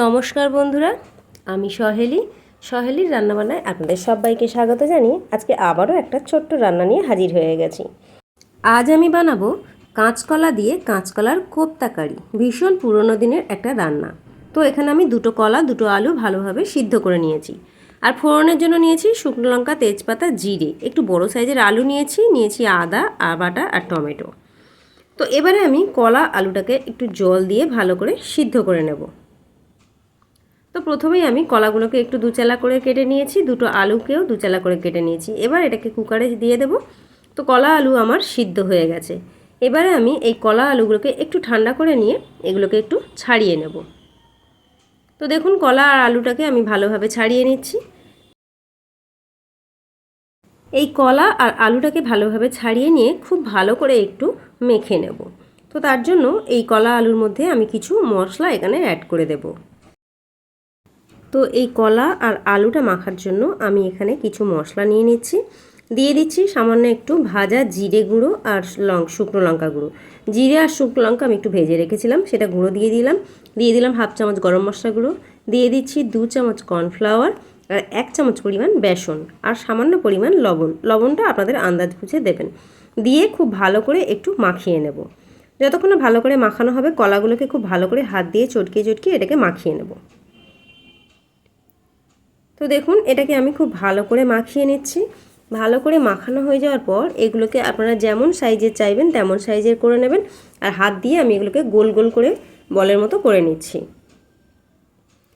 নমস্কার বন্ধুরা, আমি সহেলি। সহেলির রান্নাবান্নায় আপনাদের সবাইকে স্বাগত জানিয়ে আজকে আবারও একটা ছোট্ট রান্না নিয়ে হাজির হয়ে গেছি। আজ আমি বানাবো কাঁচকলা দিয়ে কাঁচকলার কোপ্তা কারি, ভীষণ পুরনো দিনের একটা রান্না। তো এখানে আমি দুটো কলা, দুটো আলু ভালোভাবে সিদ্ধ করে নিয়েছি। আর ফোড়নের জন্য নিয়েছি শুকনো লঙ্কা, তেজপাতা, জিরে। একটু বড় সাইজের আলু নিয়েছি নিয়েছি আদা বাটা আর টমেটো। তো এবারে আমি কলা আলুটাকে একটু জল দিয়ে ভালো করে সিদ্ধ করে নেব। তো প্রথমেই আমি কলাগুলোকে একটু দুচালা করে কেটে নিয়েছি, দুটো আলুকেও দুচালা করে কেটে নিয়েছি। এবার এটাকে কুকারে দিয়ে দেব। তো কলা আলু আমার সিদ্ধ হয়ে গেছে। এবারে আমি এই কলা আলুগুলোকে একটু ঠান্ডা করে নিয়ে এগুলোকে একটু ছাড়িয়ে নেব। তো দেখুন, কলা আর আলুটাকে আমি ভালোভাবে ছাড়িয়ে নিচ্ছি। এই কলা আর আলুটাকে ভালোভাবে ছাড়িয়ে নিয়ে খুব ভালো করে একটু মেখে নেব। তো তার জন্য এই কলা আলুর মধ্যে আমি কিছু মশলা এখানে অ্যাড করে দেব। তো এই কলা আর আলুটা মাখার জন্য আমি এখানে কিছু মশলা নিয়ে নিচ্ছি। দিয়ে দিচ্ছি সামান্য একটু ভাজা জিরে গুঁড়ো আর লং শুকনো লঙ্কা গুঁড়ো। জিরে আর শুকনো লঙ্কা আমি একটু ভেজে রেখেছিলাম, সেটা গুঁড়ো দিয়ে দিলাম। দিয়ে দিলাম হাফ চামচ গরম মশলা গুঁড়ো। দিয়ে দিচ্ছি দু চামচ কর্নফ্লাওয়ার আর এক চামচ পরিমাণ বেসন আর সামান্য পরিমাণ লবণ। লবণটা আপনাদের আন্দাজ বুঝে দেবেন। দিয়ে খুব ভালো করে একটু মাখিয়ে নেব। যতক্ষণ ভালো করে মাখানো হবে, কলাগুলোকে খুব ভালো করে হাত দিয়ে চটকিয়ে চটকিয়ে এটাকে মাখিয়ে নেব। তো দেখুন এটাকে আমি খুব ভালো করে মাখিয়ে নিচ্ছি। ভালো করে মাখানো হয়ে যাওয়ার পর এগুলোকে আপনারা যেমন সাইজের চাইবেন তেমন সাইজের করে নেবেন। আর হাত দিয়ে আমি এগুলোকে গোল গোল করে বলের মতো করে নিচ্ছি।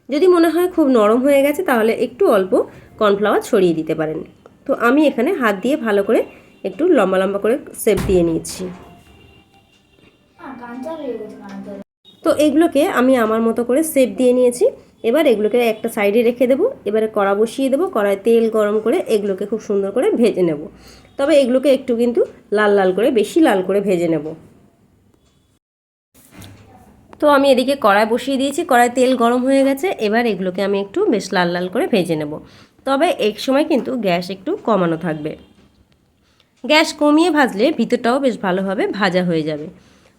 যদি মনে হয় খুব নরম হয়ে গেছে তাহলে একটু অল্প কর্নফ্লাওয়ার ছড়িয়ে দিতে পারেন। তো আমি এখানে হাত দিয়ে ভালো করে একটু লম্বা লম্বা করে সেপ দিয়ে নিয়েছি তো এগুলোকে আমি আমার মতো করে সেপ দিয়ে নিয়েছি। এবার এগুলোকে একটা সাইডে রেখে দেবো। এবারে কড়া বসিয়ে দেবো। কড়ায় তেল গরম করে এগুলোকে খুব সুন্দর করে ভেজে নেব। তবে এগুলোকে একটু কিন্তু লাল লাল করে, বেশি লাল করে ভেজে নেব। তো আমি এদিকে কড়াই বসিয়ে দিয়েছি। কড়াই তেল গরম হয়ে গেছে। এবার এগুলোকে আমি একটু বেশ লাল লাল করে ভেজে নেব। তবে এক সময় কিন্তু গ্যাস একটু কমানো থাকবে। গ্যাস কমিয়ে ভাজলে ভিতরটাও বেশ ভালোভাবে ভাজা হয়ে যাবে।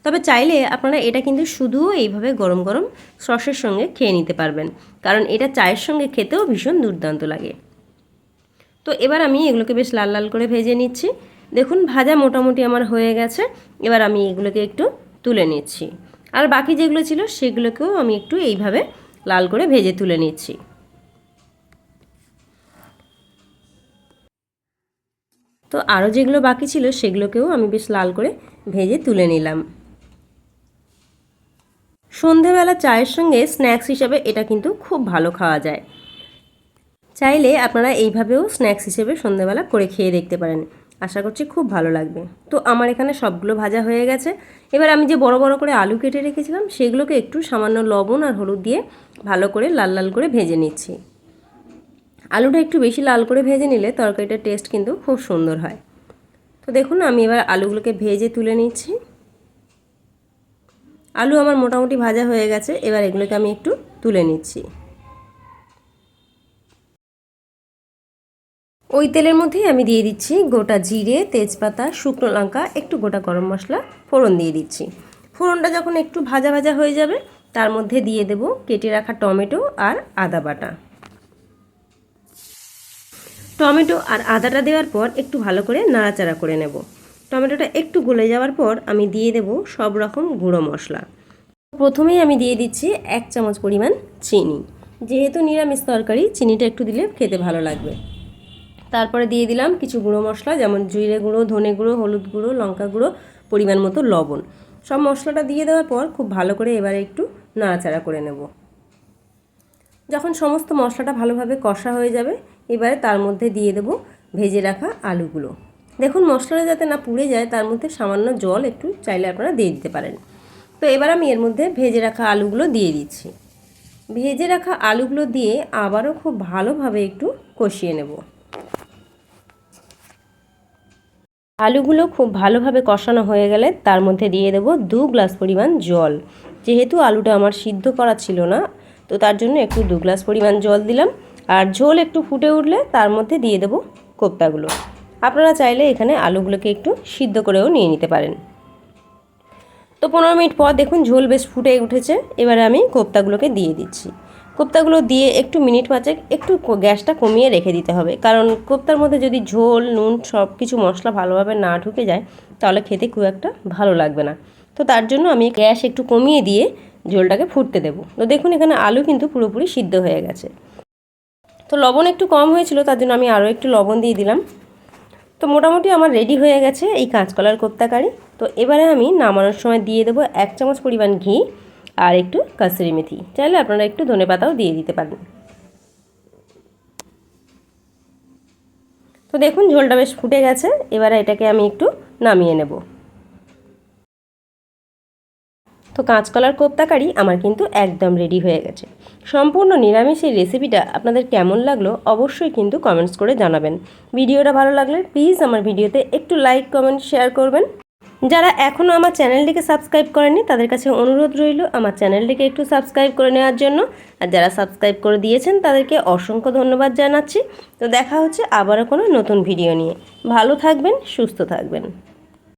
তবে চাইলে আপনারা এটা কিন্তু শুধুও এইভাবে গরম গরম সসের সঙ্গে খেয়ে নিতে পারবেন। কারণ এটা চায়ের সঙ্গে খেতেও ভীষণ দুর্দান্ত লাগে। তো এবার আমি এগুলোকে বেশ লাল লাল করে ভেজে নিচ্ছি। দেখুন, ভাজা মোটামুটি আমার হয়ে গেছে। এবার আমি এগুলোকে একটু তুলে নিচ্ছি। আর বাকি যেগুলো ছিল, সেগুলোকেও আমি একটু এইভাবে লাল করে ভেজে তুলে নিচ্ছি। তো আরও যেগুলো বাকি ছিল, সেগুলোকেও আমি বেশ লাল করে ভেজে তুলে নিলাম। সন্ধেবেলা চায়ের সঙ্গে স্ন্যাক্স হিসেবে এটা কিন্তু খুব ভালো খাওয়া যায়। চাইলে আপনারা এইভাবেও স্ন্যাক্স হিসেবে সন্ধেবেলা করে খেয়ে দেখতে পারেন। আশা করছি খুব ভালো লাগবে। তো আমার এখানে সবগুলো ভাজা হয়ে গেছে। এবার আমি যে বড় বড় করে আলু কেটে রেখেছিলাম, সেগুলোকে একটু সামান্য লবণ আর হলুদ দিয়ে ভালো করে লাল লাল করে ভেজে নিচ্ছি। আলুটা একটু বেশি লাল করে ভেজে নিলে তরকারিটার টেস্ট কিন্তু খুব সুন্দর হয়। তো দেখুন, আমি এবার আলুগুলোকে ভেজে তুলে নিচ্ছি। আলু আমার মোটামুটি ভাজা হয়ে গেছে, এবার এগুলোকে আমি একটু তুলে নিচ্ছি। ওই তেলের মধ্যেই আমি দিয়ে দিচ্ছি গোটা জিরে, তেজপাতা, শুকনো লঙ্কা, একটু গোটা গরম মশলা, ফোড়ন দিয়ে দিচ্ছি। ফোড়নটা যখন একটু ভাজা ভাজা হয়ে যাবে, তার মধ্যে দিয়ে দেব কেটে রাখা টমেটো আর আদা বাটা। টমেটো আর আদাটা দেওয়ার পর একটু ভালো করে নাড়াচাড়া করে নেব। টমেটোটা একটু গলে যাওয়ার পর আমি দিয়ে দেব সব রকম গুঁড়ো মশলা। প্রথমেই আমি দিয়ে দিচ্ছি এক চামচ পরিমাণ চিনি। যেহেতু নিরামিষ তরকারি, চিনিটা একটু দিলে খেতে ভালো লাগবে। তারপরে দিয়ে দিলাম কিছু গুঁড়ো মশলা, যেমন জিরে গুঁড়ো, ধনে গুঁড়ো, হলুদ গুঁড়ো, লঙ্কা গুঁড়ো, পরিমাণ মতো লবণ। সব মশলাটা দিয়ে দেওয়ার পর খুব ভালো করে এবারে একটু নাড়াচাড়া করে নেব। যখন সমস্ত মশলাটা ভালোভাবে কষা হয়ে যাবে, এবারে তার মধ্যে দিয়ে দেব ভেজে রাখা আলুগুলো। দেখুন, মশলাটা যাতে না পুড়ে যায়, তার মধ্যে সামান্য জল একটু চাইলে আপনারা দিয়ে দিতে পারেন। তো এবার আমি এর মধ্যে ভেজে রাখা আলুগুলো দিয়ে দিচ্ছি। ভেজে রাখা আলুগুলো দিয়ে আবারও খুব ভালোভাবে একটু কষিয়ে নেব। আলুগুলো খুব ভালোভাবে কষানো হয়ে গেলে তার মধ্যে দিয়ে দেব দু গ্লাস পরিমাণ জল। যেহেতু আলুটা আমার সিদ্ধ করা ছিল না, তো তার জন্য একটু দু গ্লাস পরিমাণ জল দিলাম। আর ঝোল একটু ফুটে উঠলে তার মধ্যে দিয়ে দেব কোপ্তাগুলো। আপনারা চাইলে এখানে আলুগুলোকে একটু সিদ্ধ করেও নিয়ে নিতে পারেন। তো পনেরো মিনিট পর দেখুন ঝোল বেশ ফুটে উঠেছে। এবারে আমি কোপ্তাগুলোকে দিয়ে দিচ্ছি। কোপ্তাগুলো দিয়ে একটু মিনিট পাঁচেক একটু গ্যাসটা কমিয়ে রেখে দিতে হবে। কারণ কোপ্তার মধ্যে যদি ঝোল, নুন সব কিছু মশলা ভালোভাবে না ঢুকে যায়, তাহলে খেতে খুব একটা ভালো লাগবে না। তো তার জন্য আমি গ্যাস একটু কমিয়ে দিয়ে ঝোলটাকে ফুটতে দেবো। তো দেখুন এখানে আলু কিন্তু পুরোপুরি সিদ্ধ হয়ে গেছে। তো লবণ একটু কম হয়েছিল, তার জন্য আমি আরও একটু লবণ দিয়ে দিলাম। তো মোটামুটি আমার রেডি হয়ে গেছে এই কাঁচকলার কোপ্তা কারি। তো এবারে আমি নামানোর সময় দিয়ে দেবো এক চামচ পরিমাণ ঘি আর একটু কাসুরি মেথি। চাইলে আপনারা একটু ধনে পাতাও দিয়ে দিতে পারেন। তো দেখুন, ঝোলটা বেশ ফুটে গেছে। এবারে এটাকে আমি একটু নামিয়ে নেব। তো কাঁচকলার কোপ্তা কারি আমার কিন্তু একদম রেডি হয়ে গেছে। সম্পূর্ণ নিরামিষ এই রেসিপিটা আপনাদের কেমন লাগল অবশ্যই কিন্তু কমেন্টস করে জানাবেন। ভিডিওটা ভালো লাগলে প্লিজ আমার ভিডিওতে একটু লাইক কমেন্ট শেয়ার করবেন। যারা এখনও আমার চ্যানেলটিকে সাবস্ক্রাইব করেননি, তাদের কাছে অনুরোধ রইল আমার চ্যানেলটিকে একটু সাবস্ক্রাইব করে নেওয়ার জন্য। আর যারা সাবস্ক্রাইব করে দিয়েছেন, তাদেরকে অসংখ্য ধন্যবাদ জানাচ্ছি। তো দেখা হচ্ছে আবারও কোনো নতুন ভিডিও নিয়ে। ভালো থাকবেন, সুস্থ থাকবেন।